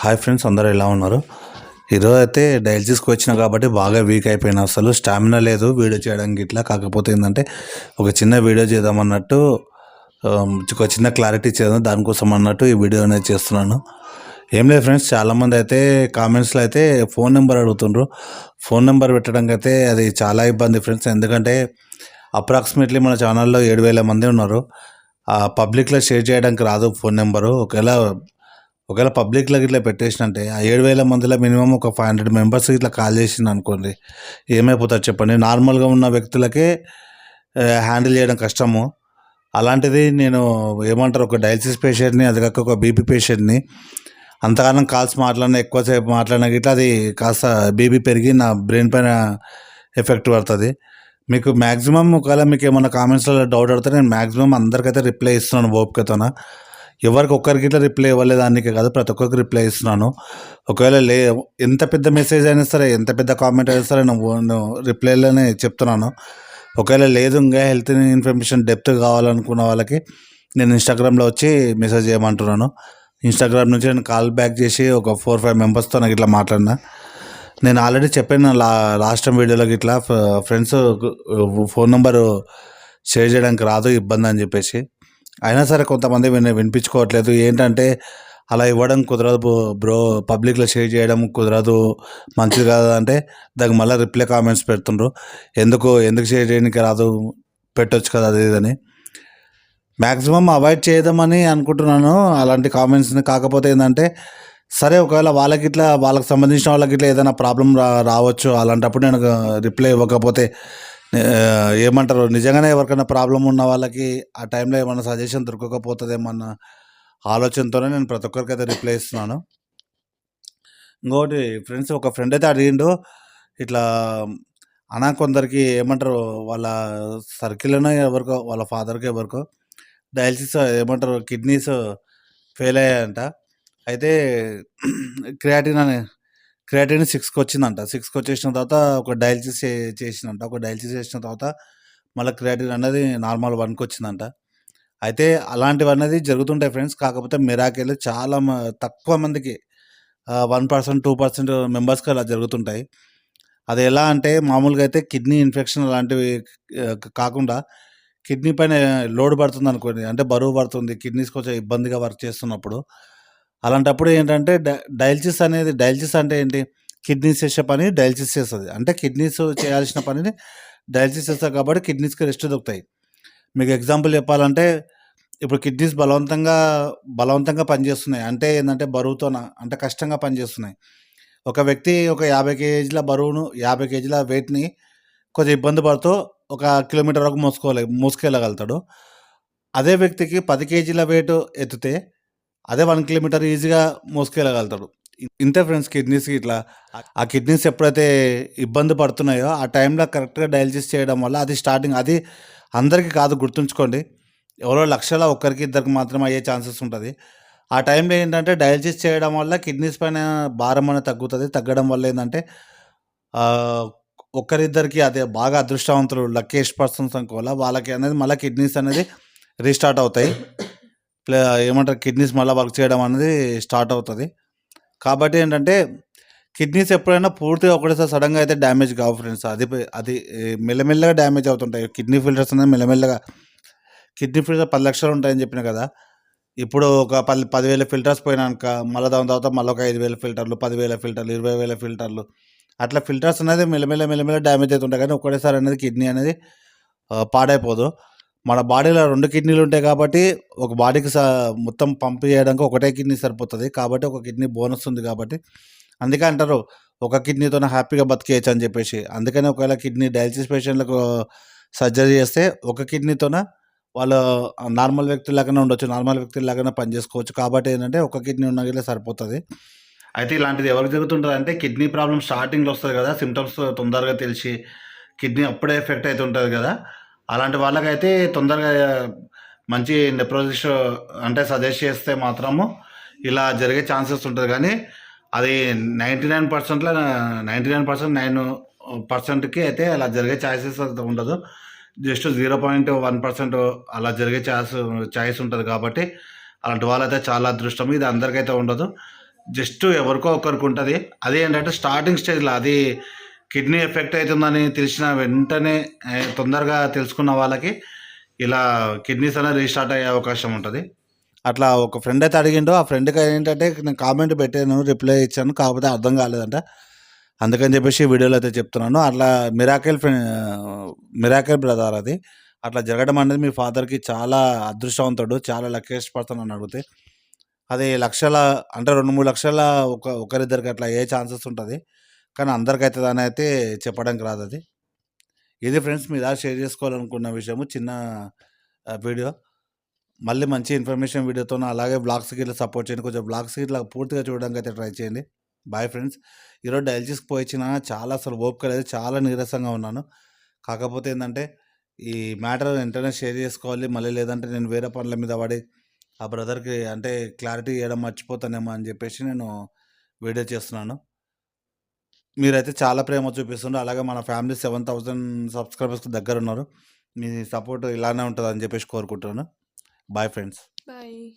Hi friends అందరూ ఎలా ఉన్నారు? ఈరోజు అయితే డయాలసిస్కి వచ్చిన కాబట్టి బాగా వీక్ అయిపోయినా. అసలు స్టామినా లేదు వీడియో చేయడానికి ఇట్లా. కాకపోతే ఏంటంటే ఒక చిన్న వీడియో చేద్దామన్నట్టు ఒక చిన్న క్లారిటీ చేద్దాం దానికోసం అన్నట్టు ఈ వీడియో అనేది చేస్తున్నాను. ఏం లేదు ఫ్రెండ్స్ చాలామంది అయితే కామెంట్స్లో అయితే ఫోన్ నెంబర్ అడుగుతుండ్రు. ఫోన్ నెంబర్ పెట్టడానికి అయితే అది చాలా ఇబ్బంది ఫ్రెండ్స్ ఎందుకంటే అప్రాక్సిమేట్లీ మన ఛానల్లో ఏడు వేల మంది ఉన్నారు. ఆ పబ్లిక్లో షేర్ చేయడానికి రాదు ఫోన్ నెంబరు ఒకవేళ ఒకవేళ పబ్లిక్లో ఇట్లా పెట్టేసినంటే ఆ ఏడు వేల మందిలో మినిమం ఒక ఫైవ్ హండ్రెడ్ మెంబర్స్ ఇట్లా కాల్ చేసింది అనుకోండి ఏమైపోతారు చెప్పండి. నార్మల్గా ఉన్న వ్యక్తులకే హ్యాండిల్ చేయడం కష్టము. అలాంటిది నేను ఏమంటారు ఒక డయాలసిస్ పేషెంట్ని అది కాక ఒక బీపీ పేషెంట్ని అంతకాలం కాల్స్ మాట్లాడినా ఎక్కువసేపు మాట్లాడిన గిట్లా అది కాస్త బీపీ పెరిగి నా బ్రెయిన్ పైన ఎఫెక్ట్ పడుతుంది. మీకు మ్యాక్సిమం ఒకవేళ మీకు ఏమైనా కామెంట్స్లో డౌట్ అడితే నేను మ్యాక్సిమం అందరికైతే రిప్లై ఇస్తున్నాను ఓపికతోన. ఎవరికి ఒక్కరికి ఇట్లా రిప్లై ఇవ్వలేదు దానికే కాదు ప్రతి ఒక్కరికి రిప్లై ఇస్తున్నాను. ఒకవేళ లే ఎంత పెద్ద మెసేజ్ అయినా సరే ఎంత పెద్ద కామెంట్ అయినా సరే నేను నేను రిప్లైలోనే చెప్తున్నాను. ఒకవేళ లేదు ఇంకా హెల్త్ ఇన్ఫర్మేషన్ డెప్త్ కావాలనుకున్న వాళ్ళకి నేను ఇన్స్టాగ్రామ్లో వచ్చి మెసేజ్ చేయమంటున్నాను. ఇన్స్టాగ్రామ్ నుంచి నేను కాల్ బ్యాక్ చేసి ఒక ఫోర్ ఫైవ్ మెంబర్స్తో నాకు ఇట్లా మాట్లాడినా. నేను ఆల్రెడీ చెప్పాను లా లాస్ట్ టైం వీడియోలోకి ఇట్లా ఫ్రెండ్స్ ఫోన్ నెంబరు షేర్ చేయడానికి రాదు ఇబ్బంది అని చెప్పేసి. అయినా సరే కొంతమంది విని వినిపించుకోవట్లేదు. ఏంటంటే అలా ఇవ్వడం కుదరదు బ్రో- పబ్లిక్లో షేర్ చేయడం కుదరదు మంచిది కాదు అంటే దానికి మళ్ళీ రిప్లై కామెంట్స్ పెడుతుండ్రు. ఎందుకు ఎందుకు షేర్ చేయడానికి రాదు పెట్టొచ్చు కదా అది ఇదని. మ్యాక్సిమం అవాయిడ్ చేద్దామని అనుకుంటున్నాను. అలాంటి కామెంట్స్ని కాకపోతే ఏంటంటే సరే ఒకవేళ వాళ్ళకి ఇట్లా వాళ్ళకి సంబంధించిన వాళ్ళకి ఇట్లా ఏదైనా ప్రాబ్లం రా రావచ్చు. అలాంటప్పుడు నేను రిప్లై ఇవ్వకపోతే ఏమంటారు? నిజంగానే ఎవరికైనా ప్రాబ్లం ఉన్న వాళ్ళకి ఆ టైంలో ఏమన్నా సజెషన్ దొరకకపోతుందేమన్న ఆలోచనతోనే నేను ప్రతి ఒక్కరికి అయితే రిప్లై ఇస్తున్నాను. ఇంకొకటి ఫ్రెండ్స్ ఒక ఫ్రెండ్ అయితే అడిగిండు ఇట్లా అనా కొందరికి ఏమంటారు? వాళ్ళ సర్కిల్లోనే ఎవరికో వాళ్ళ ఫాదర్కి ఎవరికో డయాలసిస్ ఏమంటారు? కిడ్నీస్ ఫెయిల్ అయ్యాయంట. అయితే క్రియాటిన్ అనే క్రియాటిన్ సిక్స్కి వచ్చిందంట సిక్స్కి వచ్చేసిన తర్వాత ఒక డయాలసిస్ చేసిందంట. ఒక డయాలసిస్ చేసిన తర్వాత మళ్ళీ క్రియాటిన్ అనేది నార్మల్ వన్కి వచ్చిందంట అయితే అలాంటివి అనేది జరుగుతుంటాయి ఫ్రెండ్స్. కాకపోతే మిరాకిల్ చాలా తక్కువ మందికి వన్ పర్సెంట్ టూ పర్సెంట్ మెంబర్స్కి అలా జరుగుతుంటాయి. అది ఎలా అంటే మామూలుగా అయితే కిడ్నీ ఇన్ఫెక్షన్ అలాంటివి కాకుండా కిడ్నీ పైన లోడ్ పడుతుంది అనుకోండి అంటే బరువు పడుతుంది. కిడ్నీస్ కొంచెం ఇబ్బందిగా వర్క్ చేస్తున్నప్పుడు అలాంటప్పుడు ఏంటంటే డ- డయాలసిస్ అనేది డయాలసిస్ అంటే ఏంటి? కిడ్నీస్ చేసే పని డయాలసిస్ చేస్తుంది. అంటే కిడ్నీస్ చేయాల్సిన పనిని డయాలసిస్ చేస్తారు కాబట్టి కిడ్నీస్కి రెస్ట్ దొరుకుతాయి. మీకు ఎగ్జాంపుల్ చెప్పాలంటే ఇప్పుడు కిడ్నీస్ బలవంతంగా బలవంతంగా పనిచేస్తున్నాయి. అంటే ఏంటంటే బరువుతోన అంటే కష్టంగా పనిచేస్తున్నాయి. ఒక వ్యక్తి ఒక యాభై కేజీల బరువును యాభై కేజీల వెయిట్ని కొంచెం ఇబ్బంది పడుతూ ఒక కిలోమీటర్ వరకు మోసుకోలే మోసుకెళ్ళగలుగుతాడు. అదే వ్యక్తికి పది కేజీల వెయిట్ ఎత్తితే అదే వన్ కిలోమీటర్ ఈజీగా మోసుకెళ్ళగలుగుతాడు. ఇ- ఇంతే ఫ్రెండ్స్ కిడ్నీస్కి ఇట్లా ఆ- కిడ్నీస్ ఎప్పుడైతే ఇబ్బంది పడుతున్నాయో ఆ టైంలో కరెక్ట్గా డయాలసిస్ చేయడం వల్ల అది స్టార్టింగ్ అది అందరికీ కాదు గుర్తుంచుకోండి. ఎవరో లక్షల ఒక్కరికి ఇద్దరికి మాత్రమే అయ్యే ఛాన్సెస్ ఉంటుంది. ఆ టైంలో ఏంటంటే డయాలసిస్ చేయడం వల్ల కిడ్నీస్ పైన భారం అనేది తగ్గుతుంది. తగ్గడం వల్ల ఏంటంటే ఒక్కరిద్దరికి అదే బాగా అదృష్టవంతులు లక్కీస్ట్ పర్సన్స్ అనుకోవాలా వాళ్ళకి అనేది మళ్ళీ కిడ్నీస్ అనేది రీస్టార్ట్ అవుతాయి. ఏమంటారు కిడ్నీస్ మళ్ళీ వర్క్ చేయడం అనేది స్టార్ట్ అవుతుంది. కాబట్టి ఏంటంటే కిడ్నీస్ ఎప్పుడైనా పూర్తిగా ఒకటేసారి సడన్గా అయితే డ్యామేజ్ కావు ఫ్రెండ్స్. అది అది మెల్లమెల్లగా డ్యామేజ్ అవుతుంటాయి. కిడ్నీ ఫిల్టర్స్ అనేది మెల్లమెల్లగా కిడ్నీ ఫిల్టర్ పది లక్షలు ఉంటాయని చెప్పిన కదా ఇప్పుడు ఒక పది పదివేల ఫిల్టర్స్ పోయినాక మళ్ళీ దాని తర్వాత మళ్ళీ ఒక ఐదు వేల ఫిల్టర్లు పదివేల ఫిల్టర్లు ఇరవై వేల ఫిల్టర్లు అట్లా ఫిల్టర్స్ అనేది మెల్లమెల్ల మెల్లమెల్ల డ్యామేజ్ అవుతుంటాయి. కానీ ఒకటేసారి అనేది కిడ్నీ అనేది పాడైపోదు. మన బాడీలో రెండు కిడ్నీలు ఉంటాయి కాబట్టి ఒక బాడీకి స మొత్తం పంప్ చేయడానికి ఒకటే కిడ్నీ సరిపోతుంది. కాబట్టి ఒక కిడ్నీ బోనస్ ఉంది కాబట్టి అందుకే అంటారు ఒక కిడ్నీతో హ్యాపీగా బతికేయచ్చు అని చెప్పేసి. అందుకనే ఒకవేళ కిడ్నీ డయాలసిస్ పేషెంట్లకు సర్జరీ చేస్తే ఒక కిడ్నీతోన వాళ్ళు నార్మల్ వ్యక్తులాగానే ఉండొచ్చు నార్మల్ వ్యక్తులాగానే పని చేసుకోవచ్చు. కాబట్టి ఏంటంటే ఒక కిడ్నీ ఉన్న సరిపోతుంది. అయితే ఇలాంటిది ఎవరికి జరుగుతుంటుంది అంటే కిడ్నీ ప్రాబ్లమ్ స్టార్టింగ్లో వస్తుంది కదా సిమ్టమ్స్ తొందరగా తెలిసి కిడ్నీ అప్పుడే ఎఫెక్ట్ అవుతుంటుంది కదా. అలాంటి వాళ్ళకైతే తొందరగా మంచి నెప్రోజిస్ అంటే సజెస్ట్ చేస్తే మాత్రము ఇలా జరిగే ఛాన్సెస్ ఉంటుంది. కానీ అది నైంటీ నైన్ పర్సెంట్లో నైంటీ నైన్ పర్సెంట్ నైన్ పర్సెంట్కి అయితే అలా జరిగే ఛాన్సెస్ ఉండదు. Just zero point one percent అలా జరిగే ఛాన్స్ ఛాయిస్ ఉంటుంది కాబట్టి అలాంటి వాళ్ళైతే చాలా అదృష్టం. ఇది అందరికైతే ఉండదు. జస్ట్ ఎవరికో ఒకరికి ఉంటుంది. అది ఏంటంటే స్టార్టింగ్ స్టేజ్లో అది కిడ్నీ ఎఫెక్ట్ అవుతుందని తెలిసిన వెంటనే తొందరగా తెలుసుకున్న వాళ్ళకి ఇలా కిడ్నీస్ అనేది రీస్టార్ట్ అయ్యే అవకాశం ఉంటుంది. అట్లా ఒక ఫ్రెండ్ అయితే అడిగిండు ఆ ఫ్రెండ్కి ఏంటంటే నేను కామెంట్ పెట్టాను రిప్లై ఇచ్చాను కాకపోతే అర్థం కాలేదంట. అందుకని చెప్పేసి వీడియోలో అయితే చెప్తున్నాను. అట్లా మిరాకిల్ మిరాకిల్ బ్రదర్ అది. అట్లా జరగడం అనేది మీ ఫాదర్కి చాలా అదృష్టవంతుడు చాలా లక్కీయెస్ట్ పర్సన్ అని అడిగితే అది లక్షల అంటే రెండు మూడు లక్షల ఒక ఒకరిద్దరికి అట్లా ఏ ఛాన్సెస్ ఉంటుంది? కానీ అందరికి అవుతుంది అని అయితే చెప్పడానికి రాదు అది. ఇది ఫ్రెండ్స్ మీద షేర్ చేసుకోవాలనుకున్న విషయము చిన్న వీడియో. మళ్ళీ మంచి ఇన్ఫర్మేషన్ వీడియోతో అలాగే బ్లాగ్స్కి ఇట్లా సపోర్ట్ చేయండి. కొంచెం బ్లాగ్స్కి ఇట్లా పూర్తిగా చూడడానికి అయితే ట్రై చేయండి. బాయ్ ఫ్రెండ్స్ ఈరోజు డైలసిస్కి పోయించిన చాలా అసలు ఓపిక లేదు. చాలా నీరసంగా ఉన్నాను. కాకపోతే ఏంటంటే ఈ మ్యాటర్ వెంటనే షేర్ చేసుకోవాలి. మళ్ళీ లేదంటే నేను వేరే పనుల మీద పడి ఆ బ్రదర్కి అంటే క్లారిటీ ఇవ్వడం మర్చిపోతానేమో అని చెప్పేసి నేను వీడియో చేస్తున్నాను. మీరైతే చాలా ప్రేమ చూపిస్తున్నారు అలాగే మన ఫ్యామిలీ సెవెన్ థౌసండ్ సబ్స్క్రైబర్స్కి దగ్గర ఉన్నారు. మీ సపోర్ట్ ఇలానే ఉంటుంది అని చెప్పేసి కోరుకుంటున్నాను. Bye friends. బాయ్.